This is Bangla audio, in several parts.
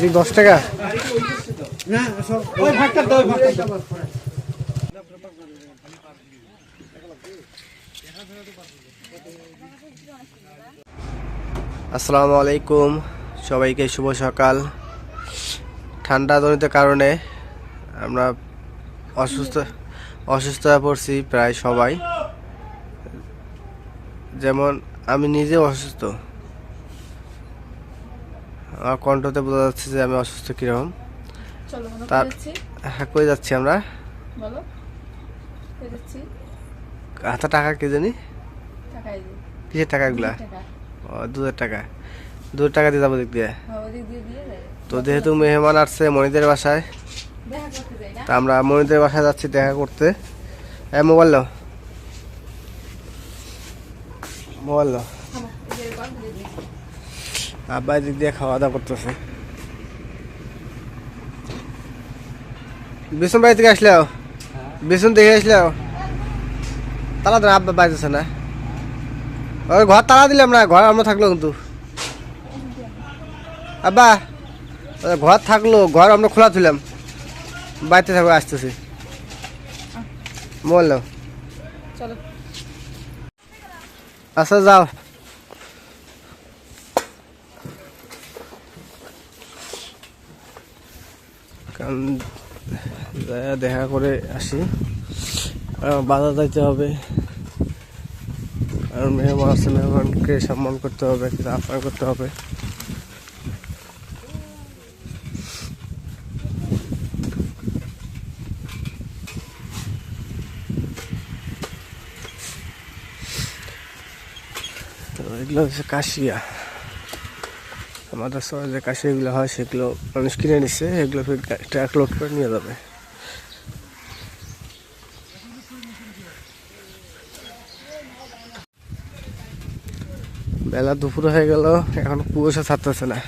এটি দশ টাকা? আসসালামু আলাইকুম সবাইকে শুভ সকাল। ঠান্ডা জনিত কারণে আমরা অসুস্থ অসুস্থ হয়ে পড়ছি প্রায় সবাই। যেমন আমি নিজেও অসুস্থ। আমার কণ্ঠতে বোঝা যাচ্ছে যে আমি অসুস্থ কীরকম। তার- হ্যাঁ কই যাচ্ছি আমরা? বলো হাতে টাকা কে জানি? কিসের টাকা এগুলা? টাকা। ও দুধের টাকা। দুধের টাকা দিয়ে যাব দিক দিয়ে। হ্যাঁ তো যেহেতু মেহমান আসছে মনিদের বাসায় তা আমরা মনিদের বাসায় যাচ্ছি দেখা করতে। হ্যাঁ মোবাইল নাও মোবাইল নাও থামো, এই যে এরকম দিয়ে দিই। আব্বা দিক দিয়ে খাওয়া দাওয়া করতেছে। বিছুন বাড়ি থেকে আসলেও? বিছুন দেখে আসলেও? তালা তো আব্বা বাজতেছে না? ওই ঘর তালা দিলাম না ঘর আমরা থাকল কিন্তু। আব্বা ঘর থাকল ঘর আমরা খোলা ছিলাম বাড়িতে থাকব আসতেছি। বলল আচ্ছা যাও। দেখা করে আসি। বাজার যাইতে হবে। আর মেহমান আছে, মেহমানকে সম্মান করতে হবে আপ্যায়ন করতে হবে। এগুলো হচ্ছে কাশিয়া। আমাদের শহরে যে কাশিগুলো হয়, সেগুলো মানুষ কিনে নিচ্ছে এগুলো ট্রাক লোড করে নিয়ে যাবে। বেলা দুপুর হয়ে গেল, এখন কুয়াশা ছাড়তেছে না।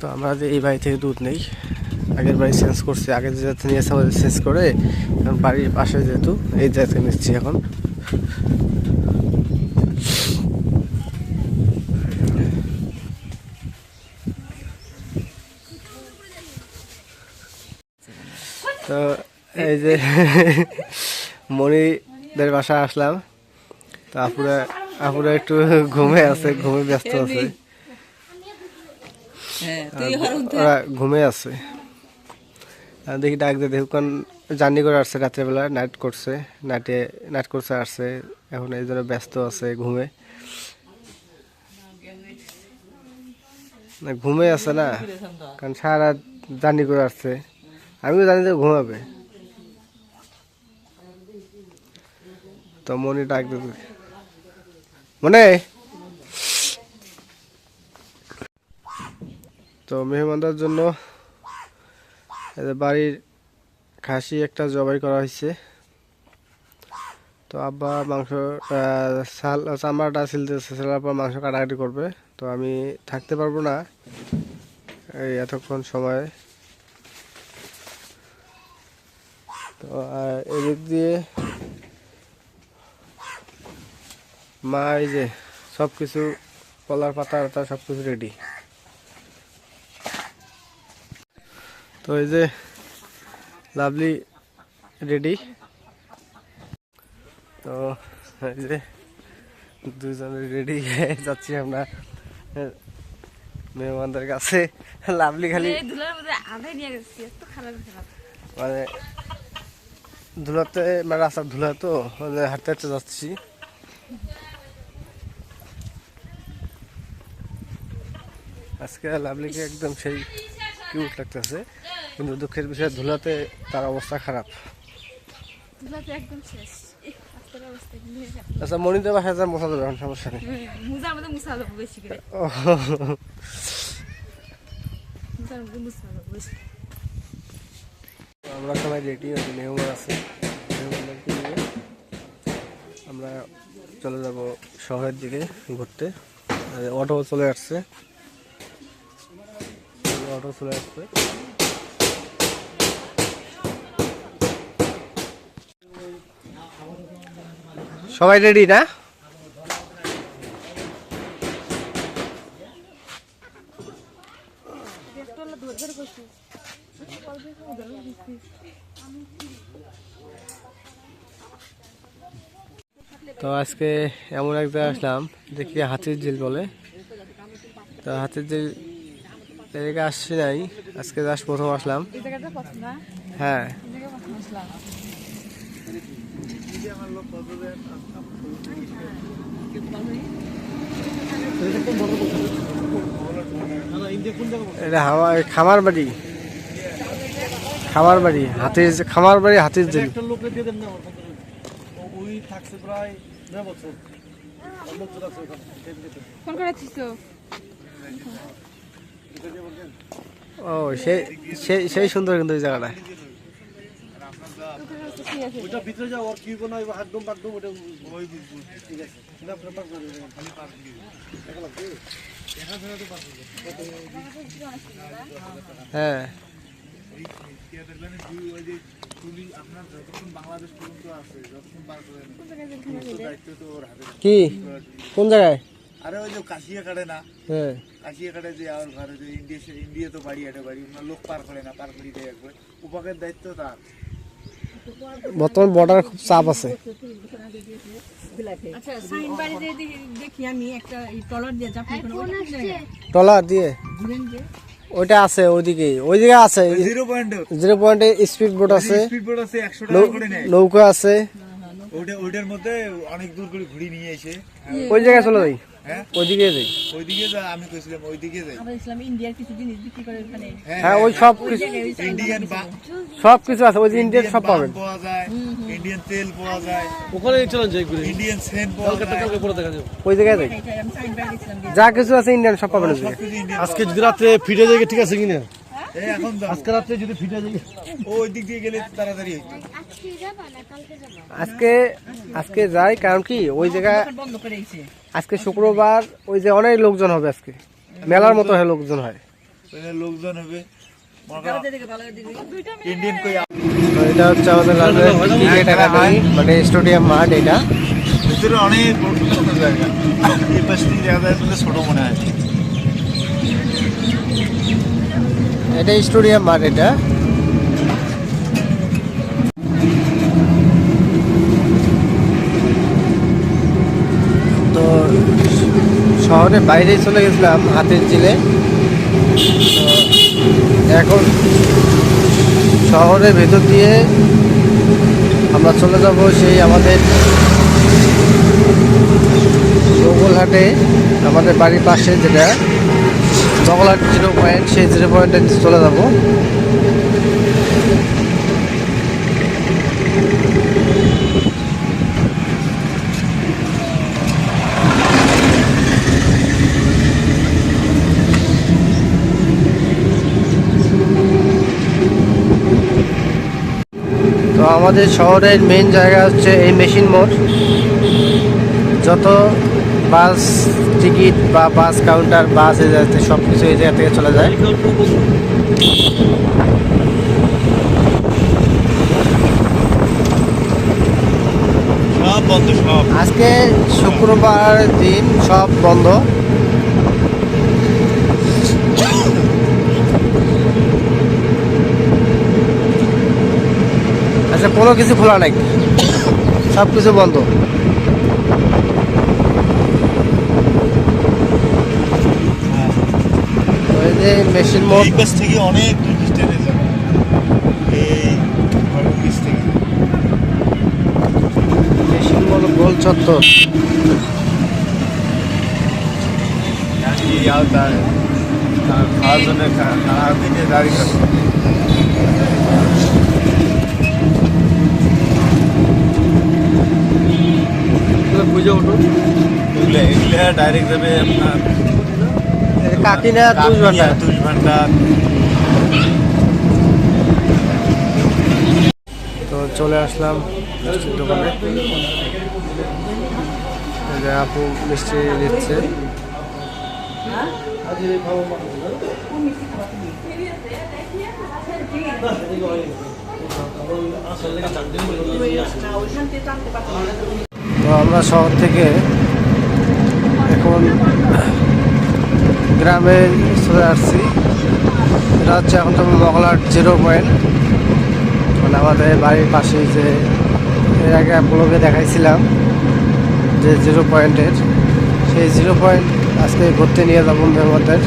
তো আমরা যে এই বাড়ি থেকে দুধ নেই, আগের বাড়ি চেঞ্জ করছি আগে যে জায়গাতে নিয়েছে আমাদের চেঞ্জ করে এখন বাড়ির পাশে যেহেতু এই জায়গা নিচ্ছি এখন। তো এই যে মণিদের বাসায় আসলাম, তো আপুরা আপুরা একটু ঘুমে আছে, ঘুমে ব্যস্ত আছে। ওরা ঘুমে আছে। দেখি ডাক দিয়ে দেখুন জার্নি করে আসছে রাত্রেবেলা নাইট করছে নাইটে নাইট করছে আসছে এখন এই জন্য ব্যস্ত আছে ঘুমে। না ঘুমে আছে না কারণ সারা জার্নি করে আসছে। আমিও জানি যে ঘুমাবে। তো মনে ডাক দেবে মনে? তো মেহমানদের জন্য বাড়ির খাসি একটা জবাই করা হয়েছে। তো আব্বা মাংস চাল চামড়াটা ছিলতেছে ছেলার পর মাংস কাটাকাটি করবে। তো আমি থাকতে পারব না এই এতক্ষণ সময়। তো এদিক দিয়ে মা এই যে সব কিছু কলার পাতা সব কিছু রেডি তো এই যে লাভলি রেডি। তো এই যে দুজনে রেডি যাচ্ছি আমরা মেহমানদের কাছে। লাভলি খালি মানে ধুলাতে মানে রাস্তার ধুলা তো মানে হাঁটতে হাঁটতে যাচ্ছি। আজকে লাভলিকে একদম সেই কিউট লাগতেছে। কিন্তু দুঃখের বিষয় ধুলাতে তার অবস্থা খারাপ। আচ্ছা মনিদের বাসায় যা মশা দেবে এখন সমস্যা নেই। বেশি আমরা সবাই রেডি আছি মেহমান আছে। মেহমানদেরকে নিয়ে আমরা চলে যাব শহরের দিকে ঘুরতে। আর অটো চলে আসছে। অটো চলে আসছে। সবাই রেডি না? তো আজকে এমন এক জায়গায় আসলাম দেখি হাতির ঝিল বলে। তো হাতির ঝিল এদিকে আসছি নাই আজকে জাস্ট প্রথম আসলাম। হ্যাঁ এই জায়গা পছন্দ আসলাম এটা খামার বাড়ি। খামার বাড়ি হাতির খামার বাড়ি হাতির ও- সেই সেই সেই সুন্দর কিন্তু এই জায়গাটা। ওইটা ভিতরে যাও আর কি কোনো হাতদম পাকদম ওটা ওই ঠিক আছে। না আপনার পাক করে দেবেন। খালি পাক দিয়ে টাকা লাগবে? হ্যাঁ। কি? কোন জায়গায়? আরে ওই যে কাশিয়া কাটে না। হ্যাঁ। কাশিয়া কাটে যে আর ঘরে যে ইন্ডিয়া ইন্ডিয়া তো বাড়ি এটা বাড়ি লোক পার করে না পার করে দেয় একবার। উপাকের দায়িত্ব তার। বর্তমান বর্ডার খুব চাপ আছে। আচ্ছা সাইন বাড়িতে দেখি- দেখি আমি একটা টলার দিয়ে ট্রলার দিয়ে? ওইটা আছে ওইদিকে। ওই জায়গায় আছে জিরো পয়েন্ট জিরো পয়েন্টে স্পিড বোট আছে। স্পিড বোট আছে একশো টাকা নৌ- করে নেয়। নৌকা আছে। ওইটা ওইটার মধ্যে অনেক দূর করে ঘুরি নিয়ে এসে। ওই জায়গায় চলে যাই। হ্যাঁ? ওইদিকে যাই। ওইদিকে যা আমি কইছিলাম ওইদিকে যাই। আমরা ইসলাম ইন্ডিয়ার কিছু জিনিস বিক্রি করে ওখানে। হ্যাঁ ওই সব কিছু ইন্ডিয়ান সব কিছু আছে ওই ইন্ডিয়ান সব পাবেন পাওয়া যায় ইন্ডিয়ান তেল পাওয়া যায়। ওখানে চলেন যাই ঘুরে ইন্ডিয়ান সেন্ট পাওয়া কালকে যায়। কালকে পরে দেখা যাবে। ওই জায়গায় যাই। এটাই আমি সাইন বাড়ি গেছিলাম যা কিছু আছে ইন্ডিয়ান সব পাবেন ওই জায়গায়। সবকিছু ইন্ডিয়ান আজকে যদি রাত্রে ফিরে যাই ঠিক আছে কিনা? এই এখন আজকে রাত্রে যদি ফিরে যাই। ওই দিক দিয়ে গেলে তাড়াতাড়ি হইতো। আজকে আজকে যাই কারণ কি ওই জায়গায় আজকে শুক্রবার ওই যে অনেক লোকজন হবে আজকে। মেলার মতো হয় লোকজন হয়। লোকজন হবে। মনে করো দিকে ভালো দিকে ইন্ডিয়ান কই তো এটা হচ্ছে আমাদের ক্রিকেট একাডেমি মানে স্টেডিয়াম মাঠ এটা। ভিতরে অনেক বড় বড় জায়গা। এই পাশ দিয়ে দেখা ছোট মনে হয়। এটা স্টেডিয়াম মাঠ এটা তো শহরের বাইরে চলে গেছিলাম, হাতের জিলে এখন শহরের ভেতর দিয়ে আমরা চলে যাব সেই আমাদের জঙ্গলহাটে, আমাদের বাড়ির পাশে যেটা, জঙ্গলহাট জিরো পয়েন্ট সেই জিরো পয়েন্টে চলে যাব তো আমাদের শহরের মেইন জায়গা হচ্ছে এই মেশিন মোড়। যত বাস টিকিট বা বাস কাউন্টার বাস এ যাতে সব কিছু এই জায়গা থেকে চলে যায়। আজকে শুক্রবার দিন সব বন্ধ। আচ্ছা কোনো কিছু খোলা নাই? সব কিছু বন্ধ। ওই যে মেশিন মোড় থেকে অনেক এই বিচ থেকে। মেশিন মোড় গোল চত্বর। খাওয়ার জন্য দাঁড়িয়ে থাকে বুঝে ওঠো এগুলো এগুলো ডাইরেক্ট যাবে আপনার কাকিনা তুষ ভান্ডার। তুষ ভান্ডার। তো চলে আসলাম মিষ্টির দোকানে। এই যে আপু মিষ্টি দিচ্ছে আজ এই খাবার পাঠাবো না কোন মিষ্টি খাবা তুমি না এদিকে হয়? আসলে তো আমরা শহর থেকে এখন গ্রামে চলে আসছি। এটা হচ্ছে এখন তো মগলার জিরো পয়েন্ট মানে আমাদের বাড়ির পাশে যে, এর আগে ব্লগে দেখাইছিলাম যে জিরো পয়েন্টের সেই জিরো পয়েন্ট আজকে ঘুরতে নিয়ে যাব মেহমদের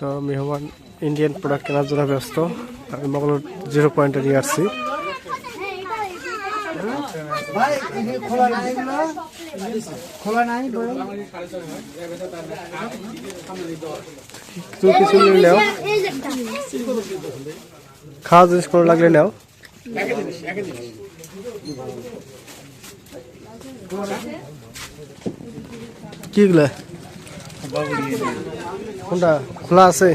তো মেহমান ইন্ডিয়ান প্রোডাক্ট কেনার জন্য ব্যস্ত। আমি মগলার জিরো পয়েন্টে নিয়ে আসছি। তুমি কিছু নাও। খাওয়া জিনিস কোনো লাগলে নাও। কি গুলা কোনটা? খোলা আছে?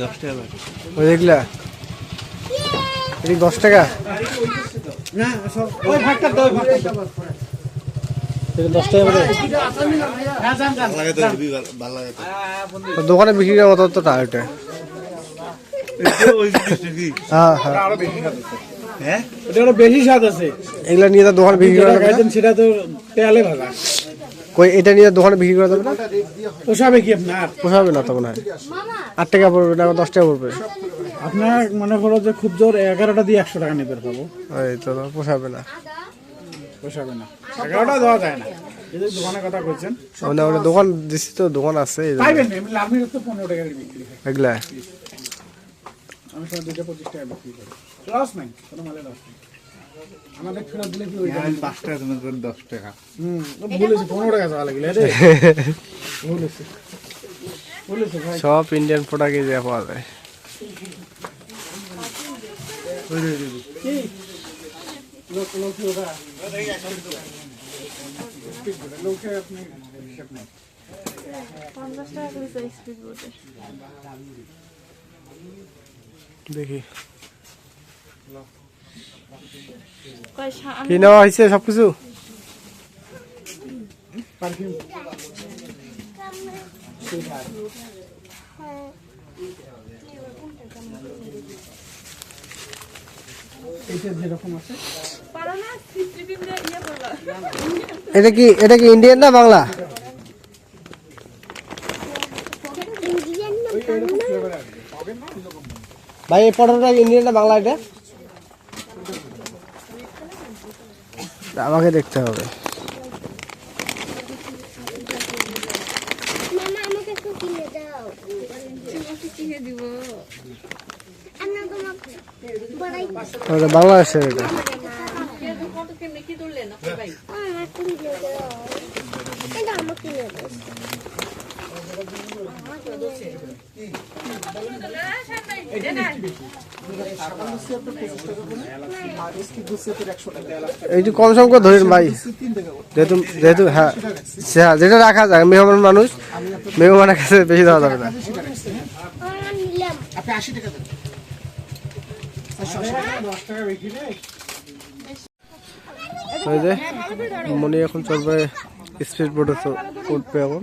দশ টাকা ওই দেখলা? এটি দশ টাকা? না ওই ভাগটা দাও ভাগটা দাও এটা দশ টাকা করে? হ্যাঁ জান জান লাগে তো খুবই ভালো লাগে তো। দোকানে বিক্রি করার মতো তো টাকা এটা। ওই জিনিসটা কি হ্যাঁ? হ্যাঁ হ্যাঁ বেশি স্বাদ আছে। এগুলা নিয়ে তো দোকানে বিক্রি করা সেটা তো তেলে ভাজা। কই এটা নিয়ে দোকানে বিক্রি করা যাবে না? পোষাবে কি আপনার? পোষাবে না তো মনে হয়। আট টাকা পড়বে না দশ টাকা পড়বে। আপনার মনে করো যে খুব জোর এগারোটা দিয়ে একশো টাকা নিতে পাবো। এই তো পোষাবে না। পোষাবে না। এগারোটা দেওয়া যায় না। মানে দোকান দিচ্ছি তো দোকান আছে এগুলা। আমি সব দুইটা পঁচিশ টাকা বিক্রি করি। লস নাই কোনো মালে লস নেই। আমাদের ফেরত দিলে কি ওইটা পাঁচ টাকা তোমার করে দশ টাকা। হুম বলেছি পনেরো টাকা চাওয়া লাগলে রে। বলেছি। বলেছি ভাই। সব ইন্ডিয়ান প্রোডাক্ট যে পাওয়া যায়। লোক লোক ওরা লোকে আপনি হিসাব নেই পঞ্চাশ টাকা করে চাই স্পিড বোটে। দেখি। কয় সা- কি নেওয়া হয়েছে ইয়ে করবা এটা কি এটা কি ইন্ডিয়ান না বাংলা? ভাই এই পটলটা ইন্ডিয়ান না বাংলা এটা আমাকে দেখতে হবে মামা আমাকে একটু কিনে দাও তোমাকে কিনে দিব আমরা তোমাকে বড়াই ওটা বাংলাদেশের এটা। কত একটু কম সম করে ধরেন ভাই যেহেতু যেহেতু হ্যাঁ হ্যাঁ, যেটা রাখা যায় মেহমান মানুষ মেহমানের কাছে বেশি দেওয়া যাবে না। মনে এখন চলবে স্পিড বোটে উঠবে এখন।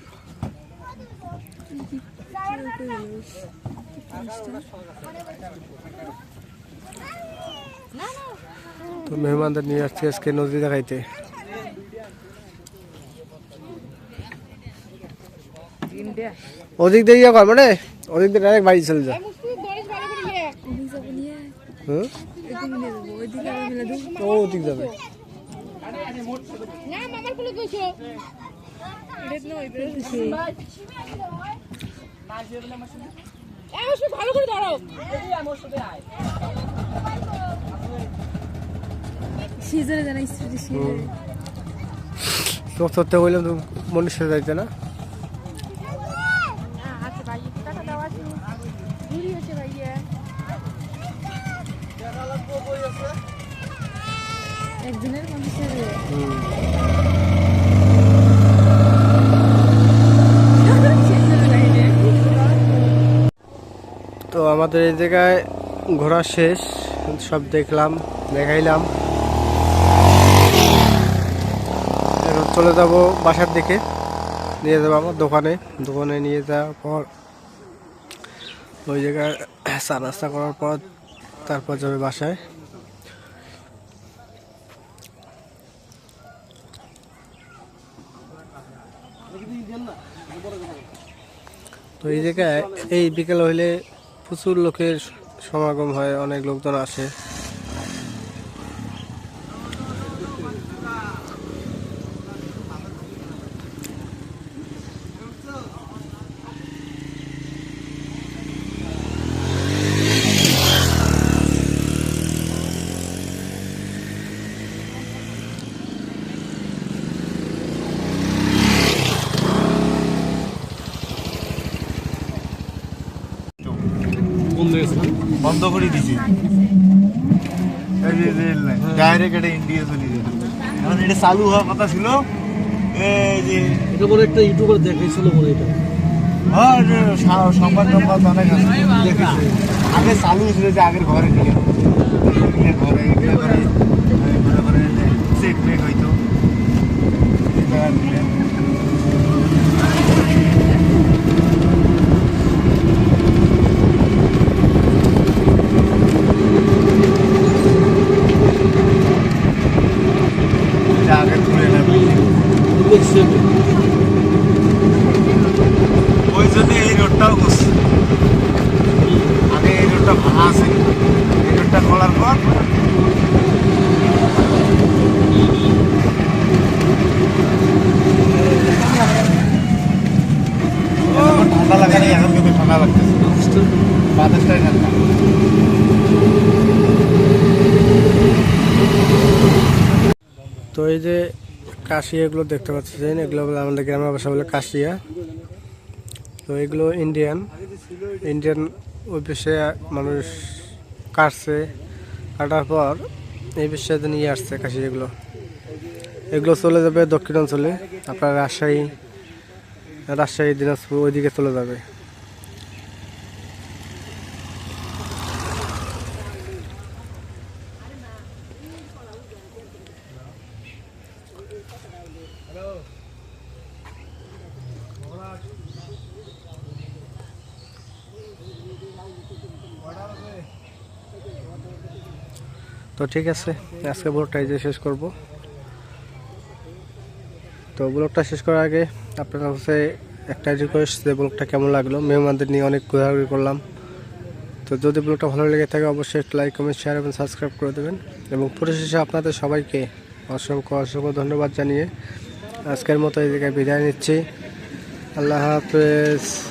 তো মেহমানদের নিয়ে আসছি আজকে নদী দেখাইতে। ওদিক দিয়ে ইয়ে কর মানে? ওদিক দিয়ে ডাইরেক্ট বাড়ি চলে যা। হুম? ও ওদিক যাবে। জানা স্ত্রী সিজারে তো না আচ্ছা ভাই টাকা দাও আছে ঘুরি আছে ভাইয়া একজনের মানুষের তো আমাদের এই জায়গায় ঘোরা শেষ, সব দেখলাম, দেখাইলাম। এখন চলে যাব বাসার দিকে। নিয়ে যাব আমার দোকানে। দোকানে নিয়ে যাওয়ার পর ওই জায়গায় চা নাস্তা করার পর তারপর যাবে বাসায়। তো এই জায়গায় এই বিকেল হইলে প্রচুর লোকের সমাগম হয় অনেক লোকজন আসে। বন্ধ করে দিছি ডাইরেক্ট এটা ইন্ডিয়া চলে যাবে এখন এটা চালু হওয়ার কথা ছিল। এই যে এটা বলে একটা ইউটিউবার দেখাইছিল বলে এটা। হ্যাঁ যে সা- সংবাদ সংবাদ অনেক আছে। দেখেছে আগে চালু ছিল যে আগের ঘরে নিয়ে ঘরে চেক মেক হইতো এটা নিয়ে এটা আগে ঘুরে না ওই জন্য এই রোডটাও করছে আগে এই রোডটা ভাঙা আছে এই রোডটা খোলার পর এখন ঠান্ডা লাগা নেই এখন কিন্তু ঠান্ডা লাগতেছে বাতাসটাই ঠান্ডা তো এই যে কাশিয়া এগুলো দেখতে পাচ্ছেন এগুলো আমাদের গ্রামের ভাষা বলে কাশিয়া। তো এগুলো ইন্ডিয়ান ইন্ডিয়ান ওই পেশে মানুষ কাটছে, কাটার পর এই পেশাতে নিয়ে আসছে কাশিয়াগুলো এগুলো চলে যাবে দক্ষিণাঞ্চলে, আপনার রাজশাহী রাজশাহী, দিনাজপুর, ওইদিকে চলে যাবে। তো ঠিক আছে, আজকে ব্লগটা এই যে শেষ করব। তো ব্লগটা শেষ করার আগে আপনার কাছে একটা রিকোয়েস্ট যে ব্লগটা কেমন লাগল, মেহমানদের নিয়ে অনেক ঘোরাঘুরি করলাম। তো যদি ব্লগটা ভালো লেগে থাকে, অবশ্যই লাইক কমেন্ট শেয়ার এবং সাবস্ক্রাইব করে দেবেন। এবং পরিশেষে আপনাদের সবাইকে অসংখ্য অসংখ্য ধন্যবাদ জানিয়ে আজকের মতো এদিকে বিদায় নিচ্ছি। আল্লাহ হাফেজ।